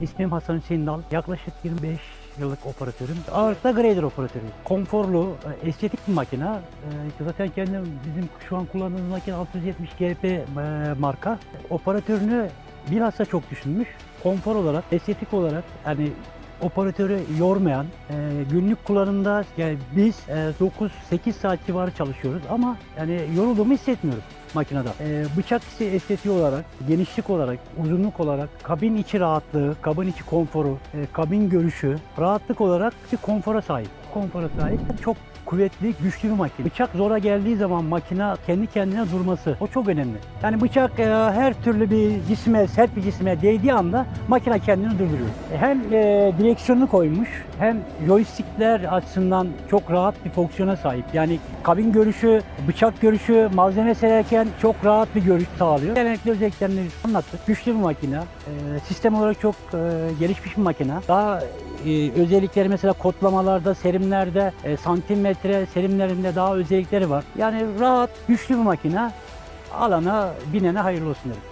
İsmim Hasan Hüseyin Dal. Yaklaşık 25 yıllık operatörüm. Ağırlıkta grader operatörüyüm. Konforlu, e, estetik bir makine. E, Zaten kendim bizim şu an kullandığımız makine 670 GP e, marka. Operatörünü bilhassa çok düşünmüş. Konfor olarak, estetik olarak yani operatörü yormayan, e, günlük kullanımda yani biz e, 9-8 saat civarı çalışıyoruz ama yani yorulduğumu hissetmiyorum makinede. E, bıçak ise estetiği olarak, genişlik olarak, uzunluk olarak, kabin içi rahatlığı, kabin içi konforu, e, kabin görüşü, rahatlık olarak bir konfora sahip. Konfora sahip. Çok kuvvetli, güçlü bir makine. Bıçak zora geldiği zaman makine kendi kendine durması. O çok önemli. Yani bıçak e, her türlü bir cisme, sert bir cisme değdiği anda makine kendini durduruyor. E, Hem e, direksiyonu koymuş hem joystickler açısından çok rahat bir fonksiyona sahip. Yani kabin görüşü, bıçak görüşü, malzeme sererken çok rahat bir görüş sağlıyor. Genellikle özelliklerini anlattık. Güçlü bir makine. E, sistem olarak çok e, gelişmiş bir makine. Daha e, özellikleri mesela kodlamalarda, serimlerde, e, santimetre serimlerinde daha özellikleri var. Yani rahat, güçlü bir makine. Alana, binene hayırlı olsun derim.